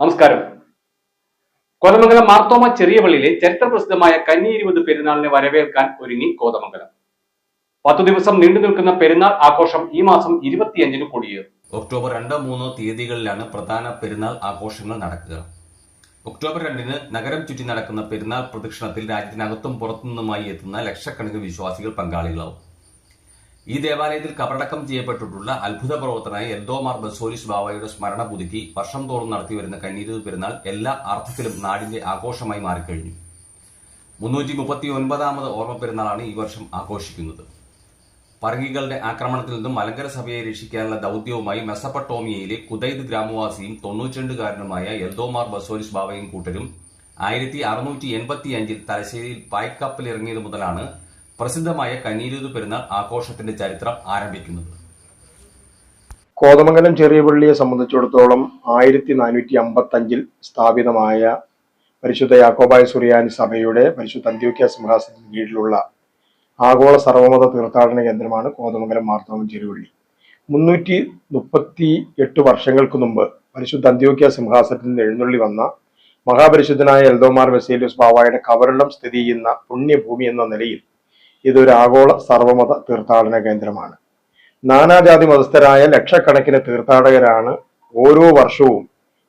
നമസ്കാരം. കോതമംഗലം മാർത്തോമ ചെറിയ പള്ളിയിലെ ചരിത്രപ്രസിദ്ധമായ കന്നി ഇരുപത് പെരുന്നാളിനെ വരവേൽക്കാൻ ഒരുങ്ങി കോതമംഗലം. പത്തു ദിവസം നീണ്ടു നിൽക്കുന്ന പെരുന്നാൾ ആഘോഷം ഈ മാസം ഇരുപത്തിയഞ്ചിന് കൊടിയേറും. ഒക്ടോബർ രണ്ടോ മൂന്നോ തീയതികളിലാണ് പ്രധാന പെരുന്നാൾ ആഘോഷങ്ങൾ നടക്കുക. ഒക്ടോബർ രണ്ടിന് നഗരം ചുറ്റി നടക്കുന്ന പെരുന്നാൾ പ്രദക്ഷിണത്തിൽ രാജ്യത്തിനകത്തും പുറത്തുനിന്നുമായി എത്തുന്ന ലക്ഷക്കണക്കിന് വിശ്വാസികൾ പങ്കാളികളാവും. ഈ ദേവാലയത്തിൽ കബറടക്കം ചെയ്യപ്പെട്ടിട്ടുള്ള അത്ഭുത പ്രവർത്തനായ എൽദോമാർ ബസോലിസ് ബാബയുടെ സ്മരണ പുതുക്കി വർഷം തോറും നടത്തിവരുന്ന കണ്ണീരൂർ പെരുന്നാൾ എല്ലാ അർത്ഥത്തിലും നാടിന്റെ ആഘോഷമായി മാറിക്കഴിഞ്ഞു. മുന്നൂറ്റി മുപ്പത്തി ഒൻപതാമത് ഓർമ്മ പെരുന്നാളാണ് ഈ വർഷം ആഘോഷിക്കുന്നത്. പറങ്കികളുടെ ആക്രമണത്തിൽ നിന്നും മലങ്കര സഭയെ രക്ഷിക്കാനുള്ള ദൌത്യവുമായി മെസപ്പട്ടോമിയയിലെ കുതൈദ് ഗ്രാമവാസിയും തൊണ്ണൂറ്റിരണ്ടുകാരനുമായ എൽദോമാർ ബസോലിസ് ബാബയും കൂട്ടരും ആയിരത്തി അറുന്നൂറ്റി എൺപത്തി അഞ്ചിൽ തലശ്ശേരിയിൽ പായ്ക്കപ്പലിറങ്ങിയത് മുതലാണ് പ്രസിദ്ധമായ കന്നീരൂത് പെരുന്നാൾ ആഘോഷത്തിന്റെ ചരിത്രം ആരംഭിക്കുന്നത്. കോതമംഗലം ചെറിയ പള്ളിയെ സംബന്ധിച്ചിടത്തോളം ആയിരത്തി നാനൂറ്റി അമ്പത്തി അഞ്ചിൽ സ്ഥാപിതമായ പരിശുദ്ധ യാക്കോബായ സുറിയാനി സഭയുടെ പരിശുദ്ധ അന്ത്യോക്യ സിംഹാസനത്തിന് കീഴിലുള്ള ആഗോള സർവമത തീർത്ഥാടന കേന്ദ്രമാണ് കോതമംഗലം മാർത്തോമം ചെറുവള്ളി മുന്നൂറ്റി മുപ്പത്തി എട്ട് വർഷങ്ങൾക്ക് മുമ്പ് പരിശുദ്ധ അന്ത്യോക്യ സിംഹാസനത്തിൽ നിന്ന് എഴുന്നള്ളി വന്ന മഹാപരിശുദ്ധനായ എൽദോമാർ വെസേലിയസ് ബാവായുടെ കവരളം സ്ഥിതി ചെയ്യുന്ന പുണ്യഭൂമി എന്ന നിലയിൽ ഇതൊരു ആഗോള സർവമത തീർത്ഥാടന കേന്ദ്രമാണ്. നാനാജാതി മതസ്ഥരായ ലക്ഷക്കണക്കിന് തീർത്ഥാടകരാണ് ഓരോ വർഷവും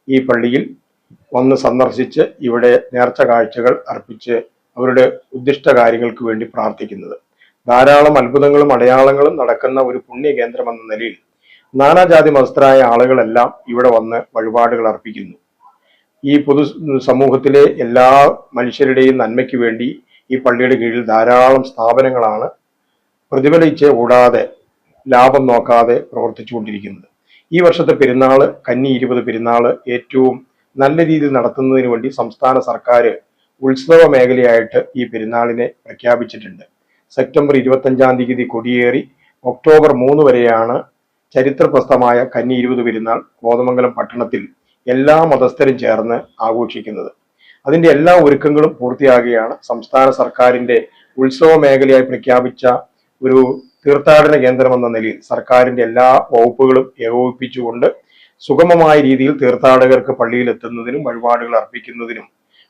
ഈ പള്ളിയിൽ വന്ന് സന്ദർശിച്ച് ഇവിടെ നേർച്ച കാഴ്ചകൾ അർപ്പിച്ച് അവരുടെ ഉദ്ദിഷ്ട കാര്യങ്ങൾക്ക് വേണ്ടി പ്രാർത്ഥിക്കുന്നത്. ധാരാളം അത്ഭുതങ്ങളും അടയാളങ്ങളും നടക്കുന്ന ഒരു പുണ്യ കേന്ദ്രം എന്ന നിലയിൽ നാനാജാതി മതസ്ഥരായ ആളുകളെല്ലാം ഇവിടെ വന്ന് വഴിപാടുകൾ അർപ്പിക്കുന്നു. ഈ പൊതു സമൂഹത്തിലെ എല്ലാ മനുഷ്യരുടെയും നന്മയ്ക്ക് വേണ്ടി ഈ പള്ളിയുടെ കീഴിൽ ധാരാളം സ്ഥാപനങ്ങളാണ് പ്രതിഫലിച്ച് കൂടാതെ ലാഭം നോക്കാതെ പ്രവർത്തിച്ചുകൊണ്ടിരിക്കുന്നത്. ഈ വർഷത്തെ പെരുന്നാൾ കന്നി ഇരുപത് പെരുന്നാൾ ഏറ്റവും നല്ല രീതിയിൽ നടത്തുന്നതിന് വേണ്ടി സംസ്ഥാന സർക്കാർ ഉത്സവ മേഖലയായിട്ട് ഈ പെരുന്നാളിനെ പ്രഖ്യാപിച്ചിട്ടുണ്ട്. സെപ്റ്റംബർ ഇരുപത്തഞ്ചാം തീയതി കൊടിയേറി ഒക്ടോബർ മൂന്ന് വരെയാണ് ചരിത്രപ്രസ്ഥമായ കന്നി ഇരുപത് പെരുന്നാൾ കോതമംഗലം പട്ടണത്തിൽ എല്ലാ മതസ്ഥരും ചേർന്ന് ആഘോഷിക്കുന്നത്. അതിന്റെ എല്ലാ ഒരുക്കങ്ങളും പൂർത്തിയാകുകയാണ്. സംസ്ഥാന സർക്കാരിന്റെ ഉത്സവ മേഖലയായി പ്രഖ്യാപിച്ച ഒരു തീർത്ഥാടന കേന്ദ്രം എന്ന നിലയിൽ സർക്കാരിന്റെ എല്ലാ വകുപ്പുകളും ഏകോപിപ്പിച്ചുകൊണ്ട് സുഗമമായ രീതിയിൽ തീർത്ഥാടകർക്ക് പള്ളിയിൽ എത്തുന്നതിനും വഴിപാടുകൾ അർപ്പിക്കുന്നതിനും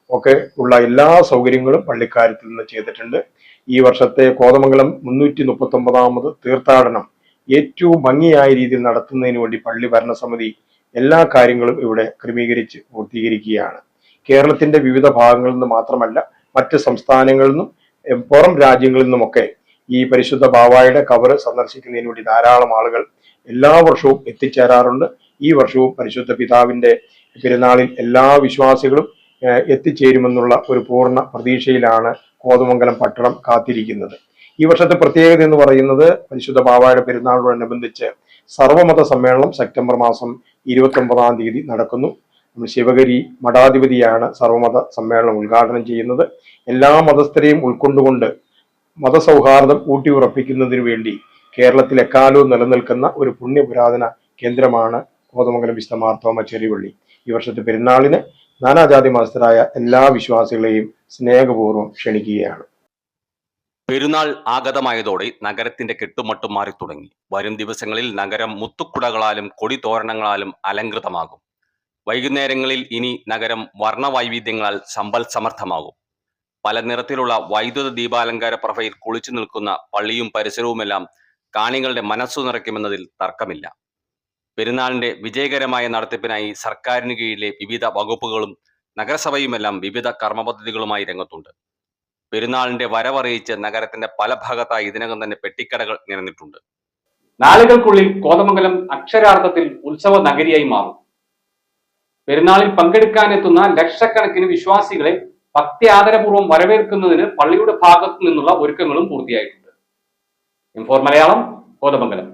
ഒക്കെ ഉള്ള എല്ലാ സൗകര്യങ്ങളും പള്ളിക്കാര്യത്തിൽ നിന്ന് ചെയ്തിട്ടുണ്ട്. ഈ വർഷത്തെ കോതമംഗലം മുന്നൂറ്റി മുപ്പത്തി ഒമ്പതാമത് തീർത്ഥാടനം ഏറ്റവും ഭംഗിയായ രീതിയിൽ നടത്തുന്നതിന് വേണ്ടി പള്ളി ഭരണസമിതി എല്ലാ കാര്യങ്ങളും ഇവിടെ ക്രമീകരിച്ച് പൂർത്തീകരിക്കുകയാണ്. കേരളത്തിന്റെ വിവിധ ഭാഗങ്ങളിൽ നിന്ന് മാത്രമല്ല മറ്റ് സംസ്ഥാനങ്ങളിൽ നിന്നും പുറം രാജ്യങ്ങളിൽ നിന്നുമൊക്കെ ഈ പരിശുദ്ധ ബാവായുടെ കവറ് സന്ദർശിക്കുന്നതിന് വേണ്ടി ധാരാളം ആളുകൾ എല്ലാ വർഷവും എത്തിച്ചേരാറുണ്ട്. ഈ വർഷവും പരിശുദ്ധ പിതാവിന്റെ പെരുന്നാളിൽ എല്ലാ വിശ്വാസികളും എത്തിച്ചേരുമെന്നുള്ള ഒരു പൂർണ പ്രതീക്ഷയിലാണ് കോതമംഗലം പട്ടണം കാത്തിരിക്കുന്നത്. ഈ വർഷത്തെ പ്രത്യേകത എന്ന് പറയുന്നത് പരിശുദ്ധ ബാവായുടെ പെരുന്നാളിനോടനുബന്ധിച്ച് സർവമത സമ്മേളനം സെപ്റ്റംബർ മാസം ഇരുപത്തി ഒമ്പതാം തീയതി നടക്കുന്നു. ശിവഗിരി മഠാധിപതിയാണ് സർവമത സമ്മേളനം ഉദ്ഘാടനം ചെയ്യുന്നത്. എല്ലാ മതസ്ഥരെയും ഉൾക്കൊണ്ടുകൊണ്ട് മതസൗഹാർദ്ദം ഊട്ടിയുറപ്പിക്കുന്നതിനു വേണ്ടി കേരളത്തിൽ എക്കാലവും നിലനിൽക്കുന്ന ഒരു പുണ്യപുരാതന കേന്ദ്രമാണ് കോതമംഗലം വിശുദ്ധ മാർത്തോമ ചെറിയപള്ളി ഈ വർഷത്തെ പെരുന്നാളിന് നാനാജാതി മതസ്ഥരായ എല്ലാ വിശ്വാസികളെയും സ്നേഹപൂർവം ക്ഷണിക്കുകയാണ്. പെരുന്നാൾ ആഗതമായതോടെ നഗരത്തിന്റെ കെട്ടുമട്ടും മാറി തുടങ്ങി വരും ദിവസങ്ങളിൽ നഗരം മുത്തുക്കുടകളാലും കൊടിതോരണങ്ങളാലും അലങ്കൃതമാകും വൈകുന്നേരങ്ങളിൽ ഇനി നഗരം വർണവൈവിധ്യങ്ങളാൽ സമ്പൽ സമർത്ഥമാകും. പല നിറത്തിലുള്ള വൈദ്യുത ദീപാലങ്കാര പ്രഭയിൽ കുളിച്ചു നിൽക്കുന്ന പള്ളിയും പരിസരവുമെല്ലാം കാണികളുടെ മനസ്സു നിറയ്ക്കുമെന്നതിൽ തർക്കമില്ല. പെരുന്നാളിന്റെ വിജയകരമായ നടത്തിപ്പിനായി സർക്കാരിന് കീഴിലെ വിവിധ വകുപ്പുകളും നഗരസഭയുമെല്ലാം വിവിധ കർമ്മപദ്ധതികളുമായി രംഗത്തുണ്ട്. പെരുന്നാളിന്റെ വരവറിയിച്ച് നഗരത്തിന്റെ പല ഭാഗത്തായി ഇതിനകം തന്നെ പെട്ടിക്കടകൾ നിരന്നിട്ടുണ്ട്. നാളുകൾക്കുള്ളിൽ കോതമംഗലം അക്ഷരാർത്ഥത്തിൽ ഉത്സവ നഗരിയായി മാറും. പെരുന്നാളിൽ പങ്കെടുക്കാനെത്തുന്ന ലക്ഷക്കണക്കിന് വിശ്വാസികളെ ഭക്തി ആദരപൂർവം വരവേൽക്കുന്നതിന് പള്ളിയുടെ ഭാഗത്തു നിന്നുള്ള ഒരുക്കങ്ങളും പൂർത്തിയായിട്ടുണ്ട്. ഇൻഫോർ മലയാളം കോതമംഗലം.